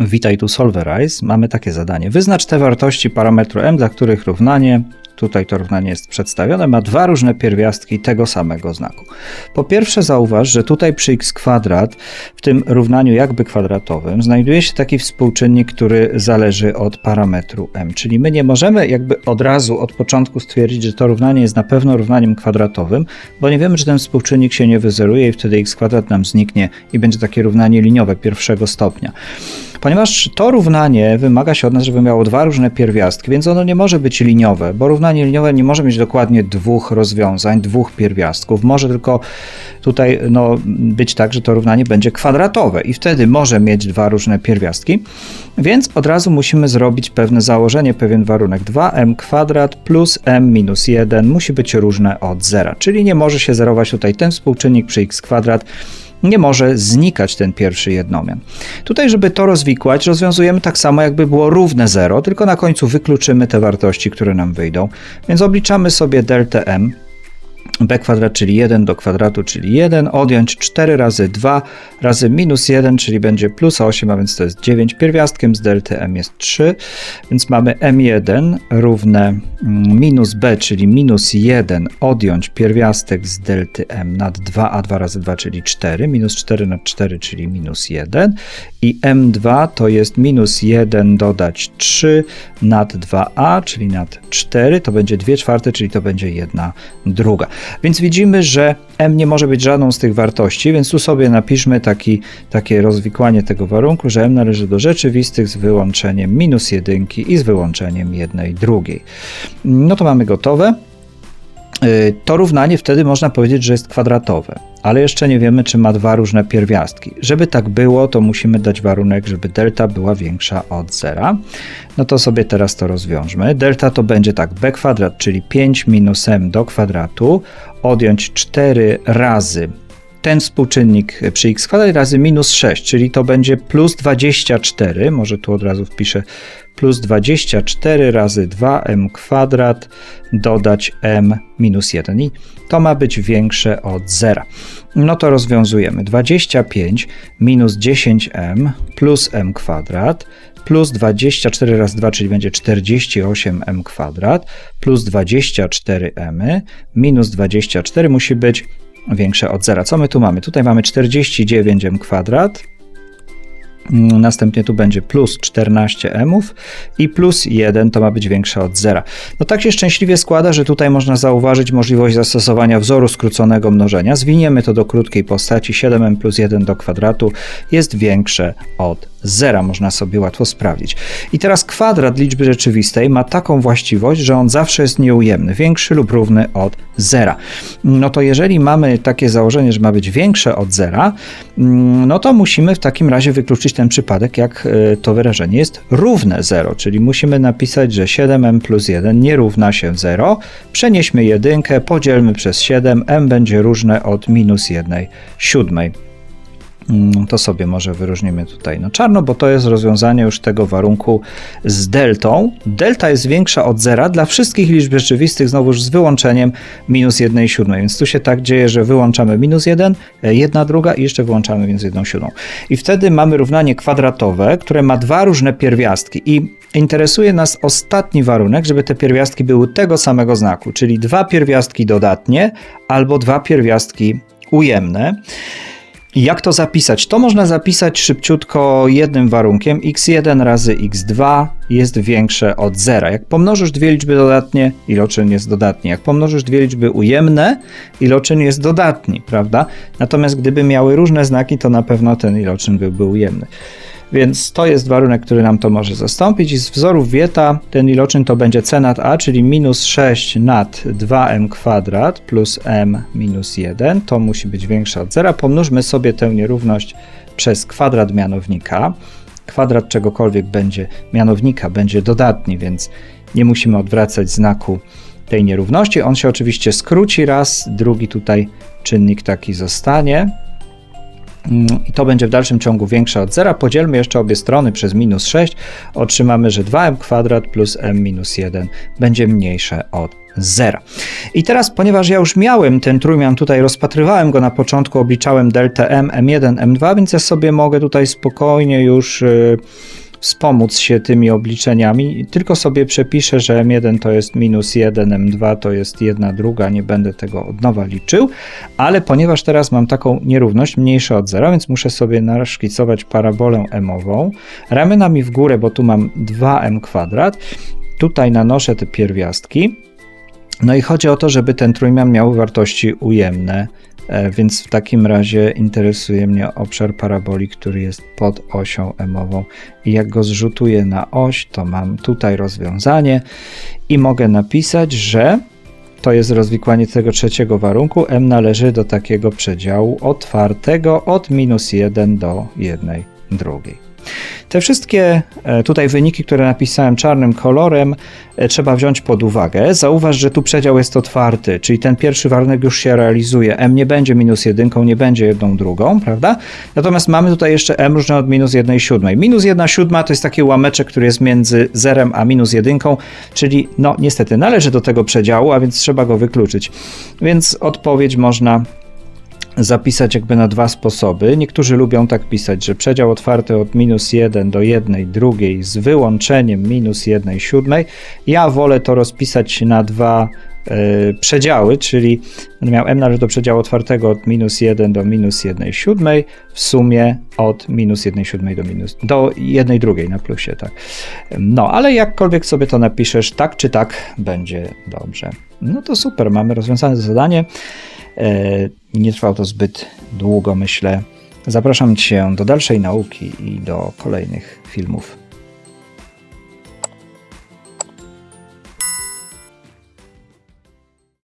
Witaj tu Solverize. Mamy takie zadanie. Wyznacz te wartości parametru m, dla których równanie, tutaj to równanie jest przedstawione, ma dwa różne pierwiastki tego samego znaku. Po pierwsze zauważ, że tutaj przy x kwadrat, w tym równaniu jakby kwadratowym, znajduje się taki współczynnik, który zależy od parametru m. Czyli my nie możemy jakby od razu, od początku stwierdzić, że to równanie jest na pewno równaniem kwadratowym, bo nie wiemy, czy ten współczynnik się nie wyzeruje i wtedy x kwadrat nam zniknie i będzie takie równanie liniowe pierwszego stopnia. Ponieważ to równanie wymaga się od nas, żeby miało dwa różne pierwiastki, więc ono nie może być liniowe, bo równanie liniowe nie może mieć dokładnie dwóch rozwiązań, dwóch pierwiastków. Może tylko tutaj no, być tak, że to równanie będzie kwadratowe i wtedy może mieć dwa różne pierwiastki. Więc od razu musimy zrobić pewne założenie, pewien warunek. 2m kwadrat plus m minus 1 musi być różne od zera, czyli nie może się zerować tutaj ten współczynnik przy x kwadrat nie może znikać ten pierwszy jednomian. Tutaj, żeby to rozwikłać, rozwiązujemy tak samo, jakby było równe 0, tylko na końcu wykluczymy te wartości, które nam wyjdą. Więc obliczamy sobie delta m b kwadrat, czyli 1 do kwadratu, czyli 1, odjąć 4 razy 2 razy minus 1, czyli będzie plus 8, a więc to jest 9. Pierwiastkiem z delty m jest 3, więc mamy m1 równe mm, minus b, czyli minus 1, odjąć pierwiastek z delty m nad 2, a 2 razy 2, czyli 4, minus 4 nad 4, czyli minus 1 i m2 to jest minus 1 dodać 3 nad 2a, czyli nad 4, to będzie 2 czwarte, czyli to będzie 1 druga. Więc widzimy, że m nie może być żadną z tych wartości, więc tu sobie napiszmy taki, takie rozwikłanie tego warunku, że m należy do rzeczywistych z wyłączeniem minus jedynki i z wyłączeniem jednej drugiej. No to mamy gotowe. Y, to równanie wtedy można powiedzieć, że jest kwadratowe, ale jeszcze nie wiemy, czy ma dwa różne pierwiastki. Żeby tak było, to musimy dać warunek, żeby delta była większa od zera. No to sobie teraz to rozwiążmy. Delta to będzie tak, b kwadrat, czyli 5 minus m do kwadratu, odjąć 4 razy ten współczynnik przy x kwadrat razy minus 6, czyli to będzie plus 24, może tu od razu wpiszę plus 24 razy 2m kwadrat dodać m minus 1 i to ma być większe od 0. No to rozwiązujemy 25 minus 10m plus m kwadrat plus 24 razy 2, czyli będzie 48m kwadrat plus 24m minus 24 musi być większe od zera. Co my tu mamy? Tutaj mamy 49m kwadrat, Następnie tu będzie plus 14 emów i plus 1 to ma być większe od zera. No tak się szczęśliwie składa, że tutaj można zauważyć możliwość zastosowania wzoru skróconego mnożenia. Zwiniemy to do krótkiej postaci 7m plus 1 do kwadratu jest większe od zera, można sobie łatwo sprawdzić. I teraz kwadrat liczby rzeczywistej ma taką właściwość, że on zawsze jest nieujemny, większy lub równy od zera. No to jeżeli mamy takie założenie, że ma być większe od zera, mm, no to musimy w takim razie wykluczyć ten przypadek, jak e, to wyrażenie jest równe 0, czyli musimy napisać, że 7m plus 1 nie równa się 0. Przenieśmy jedynkę, podzielmy przez 7, m będzie różne od minus 1 siódmej. Mm, to sobie może wyróżnimy tutaj na czarno, bo to jest rozwiązanie już tego warunku z deltą. Delta jest większa od zera dla wszystkich liczb rzeczywistych, znowuż z wyłączeniem minus 1 siódmej. Więc tu się tak dzieje, że wyłączamy minus 1, 1 druga i jeszcze wyłączamy minus 1 siódmą. I wtedy mamy równanie kwadratowe, które ma dwa różne pierwiastki i interesuje nas ostatni warunek, żeby te pierwiastki były tego samego znaku, czyli dwa pierwiastki dodatnie albo dwa pierwiastki ujemne. Jak to zapisać? To można zapisać szybciutko jednym warunkiem. x1 razy x2 jest większe od zera. Jak pomnożysz dwie liczby dodatnie, iloczyn jest dodatni. Jak pomnożysz dwie liczby ujemne, iloczyn jest dodatni, prawda? Natomiast gdyby miały różne znaki, to na pewno ten iloczyn byłby ujemny. Więc to jest warunek, który nam to może zastąpić. I z wzorów Wieta ten iloczyn to będzie c nad a, czyli minus 6 nad 2m kwadrat plus m minus 1. To musi być większe od zera. Pomnóżmy sobie tę nierówność przez kwadrat mianownika. Kwadrat czegokolwiek będzie mianownika będzie dodatni, więc nie musimy odwracać znaku tej nierówności. On się oczywiście skróci raz, drugi tutaj czynnik taki zostanie. Mm, I to będzie w dalszym ciągu większe od zera. Podzielmy jeszcze obie strony przez minus 6. Otrzymamy, że 2m kwadrat plus m minus 1 będzie mniejsze od zera. I teraz, ponieważ ja już miałem ten trójmian tutaj, rozpatrywałem go na początku, obliczałem delta m, m1, m2, więc ja sobie mogę tutaj spokojnie już yy, wspomóc się tymi obliczeniami. Tylko sobie przepiszę, że m1 to jest minus 1, m2 to jest 1 druga, nie będę tego od nowa liczył, ale ponieważ teraz mam taką nierówność mniejsza od zera, więc muszę sobie naszkicować parabolę m-ową, ramionami w górę, bo tu mam 2m kwadrat, tutaj nanoszę te pierwiastki, no i chodzi o to, żeby ten trójmian miał wartości ujemne, e, więc w takim razie interesuje mnie obszar paraboli, który jest pod osią m-ową i jak go zrzutuję na oś, to mam tutaj rozwiązanie i mogę napisać, że to jest rozwikłanie tego trzeciego warunku, m należy do takiego przedziału otwartego od minus 1 do 1 drugiej. Te wszystkie e, tutaj wyniki, które napisałem czarnym kolorem, e, trzeba wziąć pod uwagę. Zauważ, że tu przedział jest otwarty, czyli ten pierwszy warunek już się realizuje. M nie będzie minus jedynką, nie będzie jedną drugą, prawda? Natomiast mamy tutaj jeszcze M różne od minus jednej siódmej. Minus jedna siódma to jest taki łameczek, który jest między zerem a minus jedynką, czyli no niestety należy do tego przedziału, a więc trzeba go wykluczyć. Więc odpowiedź można zapisać jakby na dwa sposoby. Niektórzy lubią tak pisać, że przedział otwarty od minus 1 do 1 drugiej z wyłączeniem minus 1 siódmej. Ja wolę to rozpisać na dwa y, przedziały, czyli będę miał m należy do przedziału otwartego od minus 1 do minus 1 siódmej, w sumie od minus 1 siódmej do minus, do 1 drugiej na plusie, tak. No, ale jakkolwiek sobie to napiszesz, tak czy tak, będzie dobrze. No to super, mamy rozwiązane zadanie. E, nie trwało to zbyt długo, myślę. Zapraszam Cię do dalszej nauki i do kolejnych filmów.